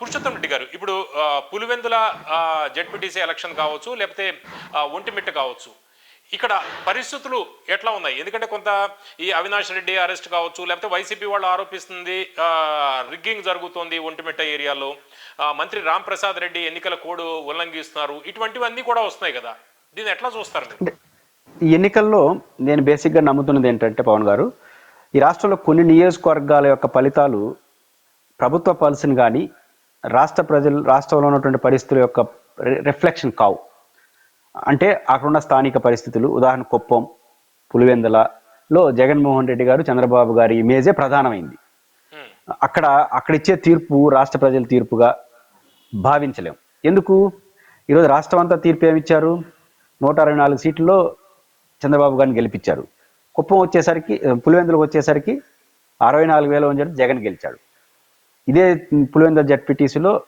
పురుషోత్తం రెడ్డి గారు ఇప్పుడు Pulivendula ZPTC election కావచ్చు లేకపోతే ఒంటిమిట్ట కావచ్చు. ఇక్కడ పరిస్థితులు ఎట్లా ఉన్నాయి? ఎందుకంటే కొంత ఈ అవినాష్ రెడ్డి అరెస్ట్ కావచ్చు లేకపోతే వైసీపీ వాళ్ళు ఆరోపిస్తుంది రిగ్గింగ్ జరుగుతోంది ఒంటిమిట్ట ఏరియాలో. మంత్రి రామ్ ప్రసాద్ రెడ్డి ఎన్నికల కోడ్ ఉల్లంఘిస్తున్నారు. ఇటువంటివన్నీ కూడా వస్తున్నాయి కదా. దీన్ని ఎట్లా చూస్తారు మీరు? ఈ ఎన్నికల్లో నేను బేసిక్గా నమ్ముతున్నది ఏంటంటే పవన్ గారు ఈ రాష్ట్రంలో కొన్ని నియోజకవర్గాల యొక్క ఫలితాలు ప్రభుత్వ పాలసీని కానీ రాష్ట్ర ప్రజలు రాష్ట్రంలో ఉన్నటువంటి పరిస్థితుల యొక్క రిఫ్లెక్షన్ కావు. అంటే అక్కడున్న స్థానిక పరిస్థితులు ఉదాహరణ కుప్పం పులివెందలలో జగన్మోహన్ రెడ్డి గారు చంద్రబాబు గారి ఇమేజే ప్రధానమైంది. అక్కడ అక్కడిచ్చే తీర్పు రాష్ట్ర ప్రజల తీర్పుగా భావించలేం. ఎందుకు? ఈరోజు రాష్ట్రం అంతా తీర్పు ఏమిచ్చారు? నూట అరవై నాలుగు సీట్లలో చంద్రబాబు గారిని గెలిపించారు. కుప్పం వచ్చేసరికి పులివెందులకు వచ్చేసరికి అరవై నాలుగు వేల ఉంచారు జగన్ గెలిచాడు. ఇదే పులివెందుల జడ్పీటీసీలో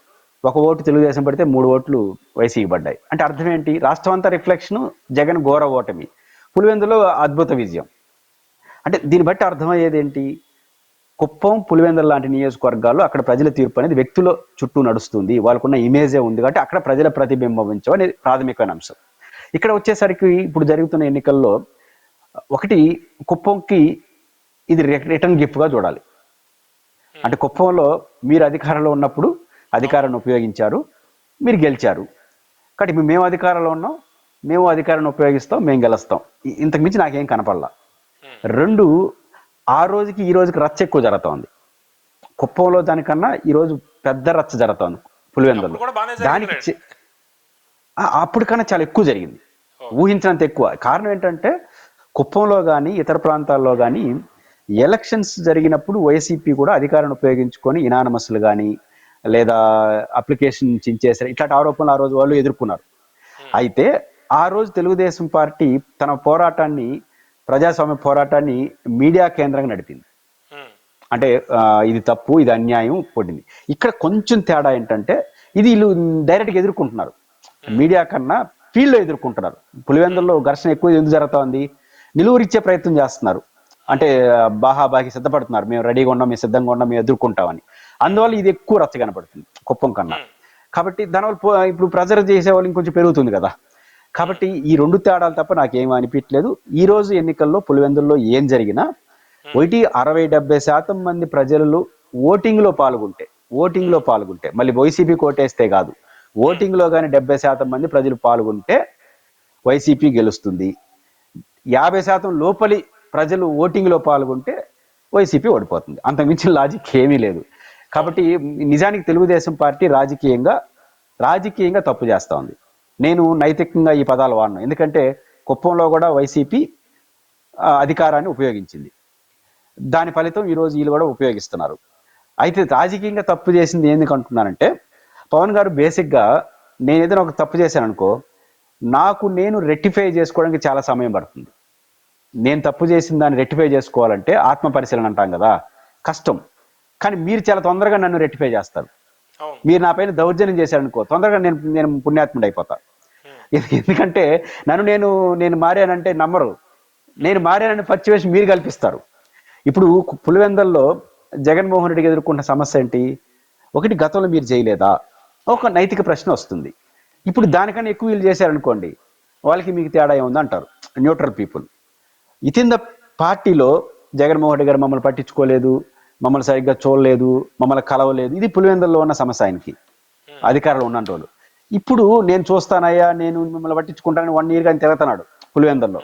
ఒక ఓటు తెలుగుదేశం పడితే మూడు ఓట్లు వైసీపీ పడ్డాయి. అంటే అర్థం ఏంటి? రాష్ట్రం అంతా రిఫ్లెక్షన్ జగన్ ఘోర ఓటమి. పులివెందులో అద్భుత విజయం. అంటే దీన్ని బట్టి అర్థమయ్యేది ఏంటి? కుప్పం పులివెందుల లాంటి నియోజకవర్గాల్లో అక్కడ ప్రజల తీర్పు అనేది వ్యక్తుల చుట్టూ నడుస్తుంది. వాళ్ళకున్న ఇమేజే ఉంది కాబట్టి అక్కడ ప్రజల ప్రతిబింబించడం అనేది ప్రాథమికమైన అంశం. ఇక్కడ వచ్చేసరికి ఇప్పుడు జరుగుతున్న ఎన్నికల్లో ఒకటి కుప్పంకి ఇది రిటర్న్ గిఫ్ట్గా చూడాలి. అంటే కుప్పంలో మీరు అధికారంలో ఉన్నప్పుడు అధికారాన్ని ఉపయోగించారు మీరు గెలిచారు. కాబట్టి మేము అధికారంలో ఉన్నాం మేము అధికారాన్ని ఉపయోగిస్తాం మేము గెలుస్తాం. ఇంతకు మించి నాకేం కనపడలా. రెండు ఆ రోజుకి ఈ రోజుకి రచ్చ ఎక్కువ జరుగుతోంది. కుప్పంలో దానికన్నా ఈ రోజు పెద్ద రచ్చ జరుగుతోంది పులివెందులో దానికి జరిగింది చి- ఆ, అప్పుడు కన్నా చాలా ఎక్కువ జరిగింది. ఊహించినంత ఎక్కువ. కారణం ఏంటంటే కుప్పంలో కానీ ఇతర ప్రాంతాల్లో కానీ ఎలక్షన్స్ జరిగినప్పుడు వైసీపీ కూడా అధికారాన్ని ఉపయోగించుకొని ఇనానమస్లు కానీ లేదా అప్లికేషన్ చించేసారు ఇట్లాంటి ఆరోపణలు ఆ రోజు వాళ్ళు ఎదుర్కొన్నారు. అయితే ఆ రోజు తెలుగుదేశం పార్టీ తన పోరాటాన్ని ప్రజాస్వామ్య పోరాటాన్ని మీడియా కేంద్రంగా నడిపింది. అంటే ఇది తప్పు ఇది అన్యాయం పడింది ఇక్కడ కొంచెం తేడా ఏంటంటే ఇది వీళ్ళు డైరెక్ట్గా ఎదుర్కొంటున్నారు. మీడియా కన్నా ఫీల్డ్లో ఎదుర్కొంటున్నారు. పులివెందుల్లో ఘర్షణ ఎక్కువ ఎందుకు జరుగుతోంది నిలువురిచ్చే ప్రయత్నం చేస్తున్నారు. అంటే బాహాబాకి సిద్ధపడుతున్నారు. మేము రెడీగా ఉన్నాం మేము సిద్ధంగా ఉన్నాం మేము ఎదుర్కొంటామని. అందువల్ల ఇది ఎక్కువ రచ్చ కనపడుతుంది కుప్పం కన్నా. కాబట్టి దానివల్ల ఇప్పుడు ప్రెజర్ చేసే వాళ్ళు ఇంకొంచెం పెరుగుతుంది కదా. కాబట్టి ఈ రెండు తేడాలు తప్ప నాకేం అనిపించలేదు ఈ రోజు ఎన్నికల్లో పులివెందుల్లో ఏం జరిగినా ఒకటి అరవై డెబ్బై శాతం మంది ప్రజలు ఓటింగ్లో పాల్గొంటే ఓటింగ్లో పాల్గొంటే మళ్ళీ వైసీపీ కోటేస్తే కాదు. ఓటింగ్లో కానీ డెబ్బై శాతం మంది ప్రజలు పాల్గొంటే వైసీపీ గెలుస్తుంది. యాభై శాతం లోపలి ప్రజలు ఓటింగ్లో పాల్గొంటే వైసీపీ ఓడిపోతుంది. అంతకుమించిన లాజిక్ ఏమీ లేదు. కాబట్టి నిజానికి తెలుగుదేశం పార్టీ రాజకీయంగా రాజకీయంగా తప్పు చేస్తూ ఉంది. నేను నైతికంగా ఈ పదాలు వాడను. ఎందుకంటే కుప్పంలో కూడా వైసీపీ అధికారాన్ని ఉపయోగించింది. దాని ఫలితం ఈరోజు వీళ్ళు కూడా ఉపయోగిస్తున్నారు. అయితే రాజకీయంగా తప్పు చేసింది ఎందుకు అంటున్నానంటే పవన్ గారు బేసిక్గా నేను ఏదైనా ఒక తప్పు చేశాను అనుకో నాకు నేను రెక్టిఫై చేసుకోవడానికి చాలా సమయం పడుతుంది. నేను తప్పు చేసిన దాన్ని రెక్టిఫై చేసుకోవాలంటే ఆత్మ పరిశీలన అంటాం కదా. కష్టం. కానీ మీరు చాలా తొందరగా నన్ను రెక్టిఫై చేస్తారు. మీరు నా పైన దౌర్జన్యం చేశారనుకో తొందరగా నేను నేను పుణ్యాత్ముడు అయిపోతా. ఎందుకంటే నన్ను నేను నేను మారానంటే నమ్మరు. నేను మారానని పచ్చివేసి మీరు కల్పిస్తారు. ఇప్పుడు పులివెందల్లో జగన్మోహన్ రెడ్డికి ఎదుర్కొన్న సమస్య ఏంటి? ఒకటి గతంలో మీరు చేయలేదా? ఒక నైతిక ప్రశ్న వస్తుంది. ఇప్పుడు దానికన్నా ఎక్కువ వీళ్ళు చేశారనుకోండి వాళ్ళకి మీకు తేడా ఏముంది అంటారు న్యూట్రల్ పీపుల్. ఇతిన్ ద పార్టీలో జగన్మోహన్ రెడ్డి గారు మమ్మల్ని పట్టించుకోలేదు మమ్మల్ని సరిగ్గా చూడలేదు మమ్మల్ని కలవలేదు. ఇది పులివెందుల్లో ఉన్న సమస్య ఆయనకి. అధికారంలో ఉన్న రోజులు ఇప్పుడు నేను చూస్తానయ్యా నేను మిమ్మల్ని పట్టించుకుంటానని వన్ ఇయర్ కానీ తిరుగుతున్నాడు పులివెందుల్లో.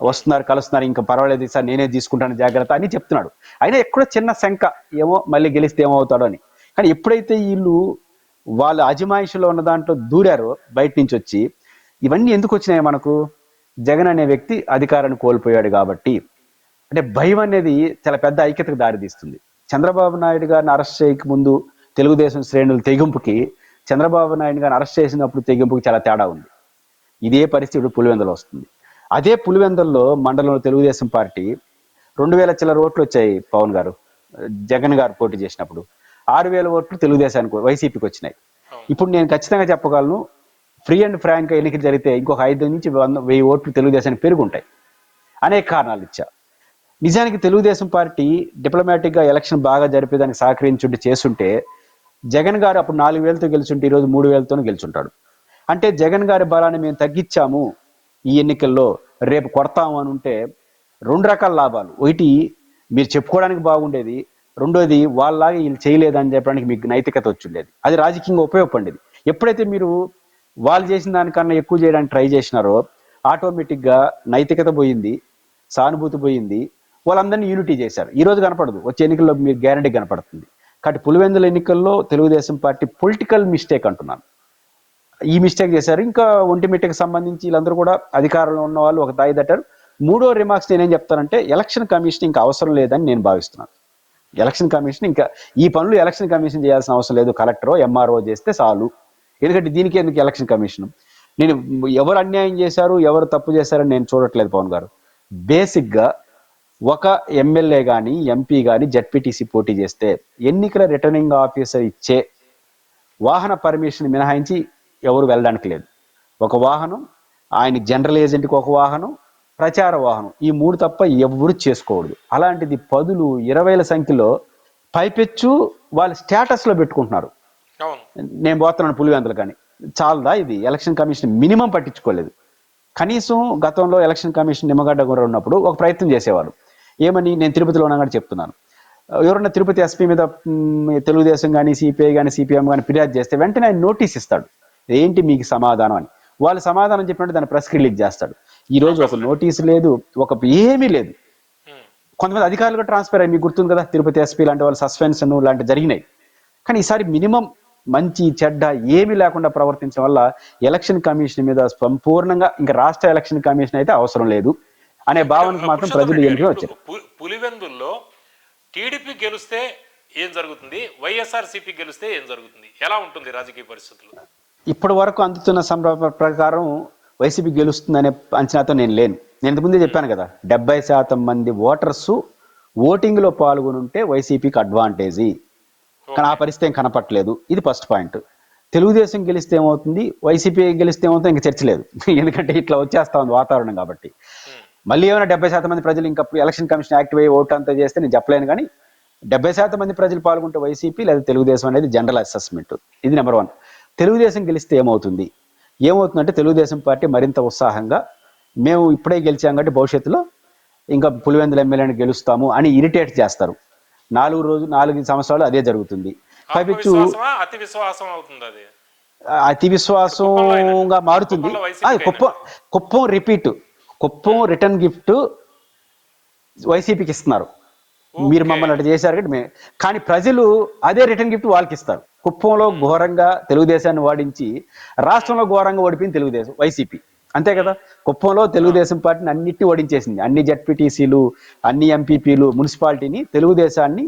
వస్తున్నారు కలుస్తున్నారు ఇంకా పర్వాలేదు సార్ నేనే తీసుకుంటాను జాగ్రత్త అని చెప్తున్నాడు. అయినా ఎక్కడో చిన్న శంక ఏమో మళ్ళీ గెలిస్తే ఏమవుతాడో అని. కానీ ఎప్పుడైతే వీళ్ళు వాళ్ళ అజమాయిషిలో ఉన్న దాంట్లో దూరారో బయట నుంచి వచ్చి ఇవన్నీ ఎందుకు వచ్చినాయి మనకు? జగన్ అనే వ్యక్తి అధికారాన్ని కోల్పోయాడు కాబట్టి. అంటే భయం అనేది చాలా పెద్ద ఐక్యతకు దారితీస్తుంది చంద్రబాబు నాయుడు గారిని అరెస్ట్ చేయక ముందు తెలుగుదేశం శ్రేణుల తెగింపుకి చంద్రబాబు నాయుడు గారిని అరెస్ట్ చేసినప్పుడు తెగింపుకి చాలా తేడా ఉంది. ఇదే పరిస్థితి ఇప్పుడు పులివెందులో వస్తుంది. అదే పులివెందుల్లో మండలంలో తెలుగుదేశం పార్టీ రెండు వేల చిల్లర ఓట్లు వచ్చాయి పవన్ గారు జగన్ గారు పోటీ చేసినప్పుడు. ఆరు వేల ఓట్లు తెలుగుదేశానికి వైసీపీకి వచ్చినాయి. ఇప్పుడు నేను ఖచ్చితంగా చెప్పగలను ఫ్రీ అండ్ ఫ్రాంక్ ఎన్నికలు జరిగితే ఇంకొక ఐదు నుంచి వంద వెయ్యి ఓట్లు తెలుగుదేశానికి పెరుగుంటాయి. అనేక కారణాలు ఇచ్చా నిజానికి తెలుగుదేశం పార్టీ డిప్లొమాటిక్గా ఎలక్షన్ బాగా జరిపేదానికి సహకరించుంటే చేస్తుంటే జగన్ గారు అప్పుడు నాలుగు వేలతో గెలుచుంటే ఈరోజు మూడు వేలతోనే గెలుచుంటాడు. అంటే జగన్ గారి బలాన్ని మేము తగ్గించాము ఈ ఎన్నికల్లో రేపు కొడతాము అని ఉంటే రెండు రకాల లాభాలు. ఒకటి మీరు చెప్పుకోవడానికి బాగుండేది. రెండోది వాళ్ళలాగా వీళ్ళు చేయలేదని చెప్పడానికి మీకు నైతికత వచ్చిండేది అది రాజకీయంగా ఉపయోగపడేది. ఎప్పుడైతే మీరు వాళ్ళు చేసిన దానికన్నా ఎక్కువ చేయడానికి ట్రై చేసినారో ఆటోమేటిక్గా నైతికత పోయింది సానుభూతి పోయింది వాళ్ళందరినీ యూనిటీ చేశారు. ఈ రోజు కనపడదు. వచ్చే ఎన్నికల్లో మీకు గ్యారంటీ కనపడుతుంది. కాబట్టి పులివెందుల ఎన్నికల్లో తెలుగుదేశం పార్టీ పొలిటికల్ మిస్టేక్ అంటున్నాను. ఈ మిస్టేక్ చేశారు. ఇంకా ఒంటిమిట్టకి సంబంధించి వీళ్ళందరూ కూడా అధికారంలో ఉన్న వాళ్ళు ఒక దాయి దట్టారు మూడో రిమార్క్స్ నేనేం చెప్తానంటే ఎలక్షన్ కమిషన్ ఇంకా అవసరం లేదని నేను భావిస్తున్నాను. ఎలక్షన్ కమిషన్ ఇంకా ఈ పనులు ఎలక్షన్ కమిషన్ చేయాల్సిన అవసరం లేదు. కలెక్టరో ఎంఆర్ఓ చేస్తే చాలు. ఎందుకంటే దీనికి ఎందుకు ఎలక్షన్ కమిషన్ నేను ఎవరు అన్యాయం చేశారు ఎవరు తప్పు చేశారని నేను చూడట్లేదు పవన్ గారు. బేసిక్గా ఒక ఎమ్మెల్యే కానీ ఎంపీ కానీ జడ్పీటీసీ పోటీ చేస్తే ఎన్నికల రిటర్నింగ్ ఆఫీసర్ ఇచ్చే వాహన పర్మిషన్ మినహాయించి ఎవరు వెళ్ళడానికి లేదు. ఒక వాహనం ఆయన జనరల్ ఏజెంట్కి ఒక వాహనం ప్రచార వాహనం. ఈ మూడు తప్ప ఎవరు చేసుకోకూడదు. అలాంటిది పదులు ఇరవైల సంఖ్యలో పైపెచ్చు వాళ్ళ స్టేటస్లో పెట్టుకుంటున్నారు. నేను పోతున్నాను పులివెందులు కానీ. చాలదా ఇది? ఎలక్షన్ కమిషన్ మినిమం పట్టించుకోలేదు. కనీసం గతంలో ఎలక్షన్ కమిషన్ నిమ్మగడ్డ కూడా ఉన్నప్పుడు ఒక ప్రయత్నం చేసేవారు ఏమని? నేను తిరుపతిలో ఉన్నా కూడా చెప్తున్నాను. ఎవరన్నా తిరుపతి ఎస్పీ మీద తెలుగుదేశం కానీ సిపిఐ కానీ సిపిఎం కానీ ఫిర్యాదు చేస్తే వెంటనే ఆయన నోటీస్ ఇస్తాడు. ఏంటి మీకు సమాధానం అని. వాళ్ళు సమాధానం చెప్పినట్టు దాన్ని ప్రెస్ రిలీజ్ చేస్తాడు. ఈ రోజు ఒక నోటీస్ లేదు. ఒక ఏమీ లేదు. కొంతమంది అధికారులు కూడా ట్రాన్స్ఫర్ అయ్యి మీకు గుర్తుంది కదా తిరుపతి ఎస్పీ లాంటి వాళ్ళు సస్పెన్షన్ లాంటి జరిగినాయి. కానీ ఈసారి మినిమం మంచి చెడ్డ ఏమీ లేకుండా ప్రవర్తించడం వల్ల ఎలక్షన్ కమిషన్ మీద సంపూర్ణంగా ఇంకా రాష్ట్ర ఎలక్షన్ కమిషన్ అయితే అవసరం లేదు అనే భావనకు మాత్రం ప్రజలు ఎన్నికలు వచ్చారు. పులివెందుల్లో టీడీపీ గెలిస్తే ఏం జరుగుతుంది? వైఎస్ఆర్ సిపి గెలిస్తే ఏం జరుగుతుంది? ఎలా ఉంటుంది రాజకీయ పరిస్థితులు? ఇప్పటి వరకు అందుతున్న సంప్ర ప్రకారం వైసీపీ గెలుస్తుందనే అంచనాతో నేను లేను. నేను ఇంతకుముందే చెప్పాను కదా డెబ్బై శాతం మంది ఓటర్స్ ఓటింగ్లో పాల్గొని ఉంటే వైసీపీకి అడ్వాంటేజీ. కానీ ఆ పరిస్థితి ఏం కనపట్లేదు ఇది ఫస్ట్ పాయింట్ తెలుగుదేశం గెలిస్తే ఏమవుతుంది? వైసీపీ గెలిస్తే ఏమవుతుంది? ఇంకా చర్చ లేదు. ఎందుకంటే ఇట్లా వచ్చేస్తా ఉంది వాతావరణం కాబట్టి. ఉమ్. మళ్ళీ ఏమైనా డెబ్బై శాతం మంది ప్రజలు ఇంకా ఎలక్షన్ కమిషన్ యాక్టివ్ అయ్యి ఓటు అంతా చేస్తే నేను చెప్పలేను కానీ డెబ్బై శాతం మంది ప్రజలు పాల్గొంటే వైసీపీ లేదా తెలుగుదేశం అనేది జనరల్ అసెస్మెంట్. ఇది నెంబర్ వన్ తెలుగుదేశం గెలిస్తే ఏమవుతుంది? ఏమవుతుందంటే తెలుగుదేశం పార్టీ మరింత ఉత్సాహంగా మేము ఇప్పుడే గెలిచాం కాబట్టి భవిష్యత్తులో ఇంకా పులివెందుల ఎమ్మెల్యేని గెలుస్తాము అని ఇరిటేట్ చేస్తారు. నాలుగు రోజు నాలుగు సంవత్సరాలు అదే జరుగుతుంది. పైపెచ్చు అతి విశ్వాసం అవుతుంది అది? అతి విశ్వాసంగా మారుతుంది. Kuppam Kuppam repeat. Kuppam return gift వైసీపీకి ఇస్తున్నారు. మీరు మమ్మల్ని అట్లా చేశారు కాబట్టి మే- కానీ ప్రజలు అదే రిటర్న్ గిఫ్ట్ వాళ్ళకి ఇస్తారు. కుప్పంలో ఘోరంగా తెలుగుదేశాన్ని వాడించి రాష్ట్రంలో ఘోరంగా ఓడిపోయింది తెలుగుదేశం వైసీపీ. అంతే కదా? కుప్పంలో తెలుగుదేశం పార్టీని అన్నిటి ఓడించేసింది. అన్ని జడ్పీటీసీలు అన్ని ఎంపీపీలు మున్సిపాలిటీని తెలుగుదేశాన్ని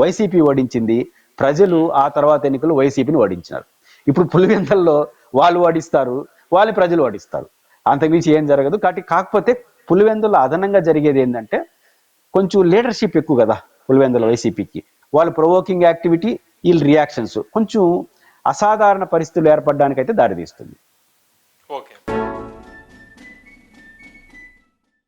వైసీపీ ఓడించింది. ప్రజలు ఆ తర్వాత ఎన్నికలు వైసీపీని ఓడించినారు. ఇప్పుడు పులివెందల్లో వాళ్ళు ఓడిస్తారు వాళ్ళు ప్రజలు ఓడిస్తారు. అంతకుమించి ఏం జరగదు. కాబట్టి కాకపోతే పులివెందుల్లో అదనంగా జరిగేది ఏంటంటే కొంచెం లీడర్షిప్ ఎక్కువ కదా పులివెందుల వైసీపీకి. వాళ్ళు ప్రొవోకింగ్ యాక్టివిటీ వీళ్ళు రియాక్షన్స్. కొంచెం అసాధారణ పరిస్థితులు ఏర్పడడానికైతే దారితీస్తుంది. ఓకే.